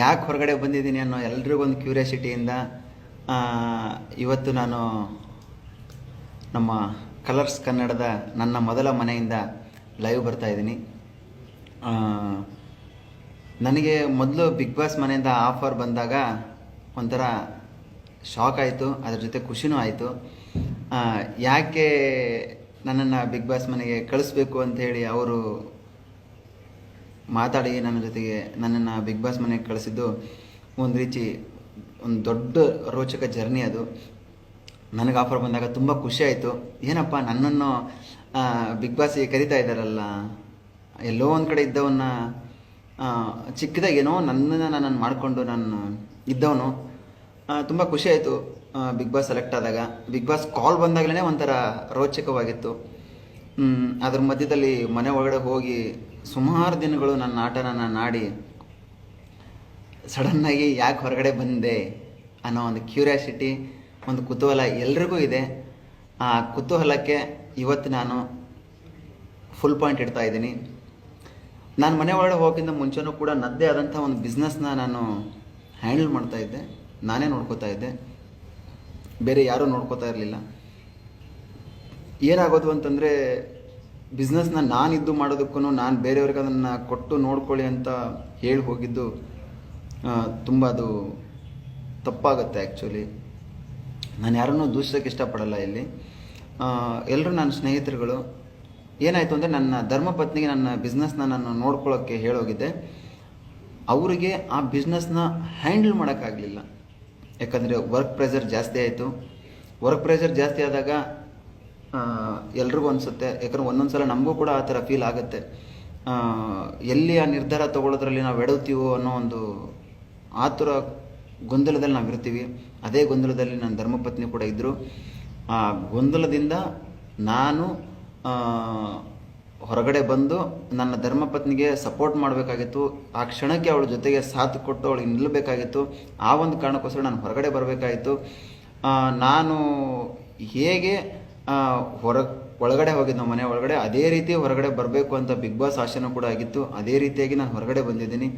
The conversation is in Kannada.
ಯಾಕೆ ಹೊರಗಡೆ ಬಂದಿದ್ದೀನಿ ಅನ್ನೋ ಎಲ್ರಿಗೊಂದು ಕ್ಯೂರಿಯಾಸಿಟಿಯಿಂದ ಇವತ್ತು ನಾನು ನಮ್ಮ ಕಲರ್ಸ್ ಕನ್ನಡದ ನನ್ನ ಮೊದಲ ಮನೆಯಿಂದ ಲೈವ್ ಬರ್ತಾ ಇದ್ದೀನಿ. ನನಗೆ ಮೊದಲು ಬಿಗ್ ಬಾಸ್ ಮನೆಯಿಂದ ಆಫರ್ ಬಂದಾಗ ಒಂಥರ ಶಾಕ್ ಆಯಿತು, ಅದ್ರ ಜೊತೆ ಖುಷಿನೂ ಆಯಿತು. ಯಾಕೆ ನನ್ನನ್ನು ಬಿಗ್ ಬಾಸ್ ಮನೆಗೆ ಕಳಿಸ್ಬೇಕು ಹೇಳಿ ಅವರು ಮಾತಾಡಿ ನನ್ನ ಜೊತೆಗೆ ನನ್ನನ್ನು ಬಿಗ್ ಬಾಸ್ ಮನೆಗೆ ಕಳಿಸಿದ್ದು. ಒಂದು ರೀತಿ ಒಂದು ದೊಡ್ಡ ರೋಚಕ ಜರ್ನಿ ಅದು. ನನಗೆ ಆಫರ್ ಬಂದಾಗ ತುಂಬ ಆಯಿತು. ಏನಪ್ಪ, ನನ್ನನ್ನು ಬಿಗ್ ಬಾಸಿಗೆ ಕರಿತಾ ಇದ್ದಾರಲ್ಲ? ಎಲ್ಲೋ ಒಂದು ಕಡೆ ಇದ್ದವನ್ನ ಚಿಕ್ಕದಾಗೇನೋ ನನ್ನನ್ನು ನನ್ನನ್ನು ಮಾಡಿಕೊಂಡು ನಾನು ಇದ್ದವನು. ತುಂಬ ಖುಷಿ ಆಯಿತು ಬಿಗ್ ಬಾಸ್ ಸೆಲೆಕ್ಟ್ ಆದಾಗ. ಬಿಗ್ ಬಾಸ್ ಕಾಲ್ ಬಂದಾಗಲೇ ಒಂಥರ ರೋಚಕವಾಗಿತ್ತು. ಅದ್ರ ಮಧ್ಯದಲ್ಲಿ ಮನೆ ಒಳಗಡೆ ಹೋಗಿ ಸುಮಾರು ದಿನಗಳು ನನ್ನ ಆಟನ ನಾನು ಆಡಿ ಸಡನ್ನಾಗಿ ಯಾಕೆ ಹೊರಗಡೆ ಬಂದೆ ಅನ್ನೋ ಒಂದು ಕ್ಯೂರಿಯಾಸಿಟಿ, ಒಂದು ಕುತೂಹಲ ಎಲ್ರಿಗೂ ಇದೆ. ಆ ಕುತೂಹಲಕ್ಕೆ ಇವತ್ತು ನಾನು ಫುಲ್ ಪಾಯಿಂಟ್ ಇಡ್ತಾ ಇದ್ದೀನಿ. ನಾನು ಮನೆ ಒಳಗಡೆ ಹೋಗೋಕ್ಕಿಂತ ಮುಂಚೆನೂ ಕೂಡ ನದ್ದೇ ಆದಂಥ ಒಂದು ಬಿಸ್ನೆಸ್ನ ನಾನು ಹ್ಯಾಂಡಲ್ ಮಾಡ್ತಾ ಇದ್ದೆ. ನಾನೇ ನೋಡ್ಕೋತಾ ಇದ್ದೆ. ಬೇರೆ ಯಾರೂ ನೋಡ್ಕೋತಾ ಇರಲಿಲ್ಲ. ಏನಾಗೋದು ಅಂತಂದರೆ ಬಿಸ್ನೆಸ್ನ ಇದ್ದು ಮಾಡೋದಕ್ಕೂ ನಾನು ಬೇರೆಯವ್ರಿಗೆ ಅದನ್ನು ಕೊಟ್ಟು ನೋಡ್ಕೊಳ್ಳಿ ಅಂತ ಹೇಳಿ ಹೋಗಿದ್ದು ತುಂಬ ಅದು ತಪ್ಪಾಗುತ್ತೆ ಆ್ಯಕ್ಚುಲಿ ನಾನು ಯಾರನ್ನೂ ದೂಷಿಸೋಕ್ಕೆ ಇಷ್ಟಪಡಲ್ಲ ಇಲ್ಲಿ. ಎಲ್ಲರೂ ನನ್ನ ಸ್ನೇಹಿತರುಗಳು. ಏನಾಯಿತು ಅಂದರೆ ನನ್ನ ಧರ್ಮಪತ್ನಿಗೆ ನನ್ನ ಬಿಸ್ನೆಸ್ನ ನಾನು ನೋಡ್ಕೊಳ್ಳೋಕ್ಕೆ ಹೇಳೋಗಿದ್ದೆ. ಅವರಿಗೆ ಆ ಬಿಸ್ನೆಸ್ನ ಹ್ಯಾಂಡಲ್ ಮಾಡೋಕ್ಕಾಗಲಿಲ್ಲ. ಯಾಕಂದರೆ ವರ್ಕ್ ಪ್ರೆಷರ್ ಜಾಸ್ತಿ ಆಯಿತು. ವರ್ಕ್ ಪ್ರೆಷರ್ ಜಾಸ್ತಿ ಆದಾಗ ಎಲ್ರಿಗೂ ಅನಿಸುತ್ತೆ. ಯಾಕಂದ್ರೆ ಒಂದೊಂದು ಸಲ ನಮಗೂ ಕೂಡ ಆ ಥರ ಫೀಲ್ ಆಗುತ್ತೆ. ಎಲ್ಲಿ ಆ ನಿರ್ಧಾರ ತಗೊಳ್ಳೋದ್ರಲ್ಲಿ ನಾವು ಎಡುತ್ತೀವೋ ಅನ್ನೋ ಒಂದು ಆತುರ ಗೊಂದಲದಲ್ಲಿ ನಾವು ಇರ್ತೀವಿ. ಅದೇ ಗೊಂದಲದಲ್ಲಿ ನನ್ನ ಧರ್ಮಪತ್ನಿ ಕೂಡ ಇದ್ದರು ಆ ಗೊಂದಲದಿಂದ ನಾನು ಹೊರಗಡೆ ಬಂದು ನನ್ನ ಧರ್ಮಪತ್ನಿಗೆ ಸಪೋರ್ಟ್ ಮಾಡಬೇಕಾಗಿತ್ತು. ಆ ಕ್ಷಣಕ್ಕೆ ಅವಳ ಜೊತೆಗೆ ಸಾಥ್ ಕೊಟ್ಟು ಅವಳಿಗೆ ನಿಲ್ಲಬೇಕಾಗಿತ್ತು ಆ ಒಂದು ಕಾರಣಕ್ಕೋಸ್ಕರ ನಾನು ಹೊರಗಡೆ ಬರಬೇಕಾಯಿತು. ನಾನು ಹೇಗೆ ಹೊರ, ಒಳಗಡೆ ಹೋಗಿದ್ದು ಮನೆ ಒಳಗಡೆ, ಅದೇ ರೀತಿ ಹೊರಗಡೆ ಬರಬೇಕು ಅಂತ ಬಿಗ್ ಬಾಸ್ ಆಶೆನೂ ಕೂಡ ಆಗಿತ್ತು. ಅದೇ ರೀತಿಯಾಗಿ ನಾನು ಹೊರಗಡೆ ಬಂದಿದ್ದೀನಿ.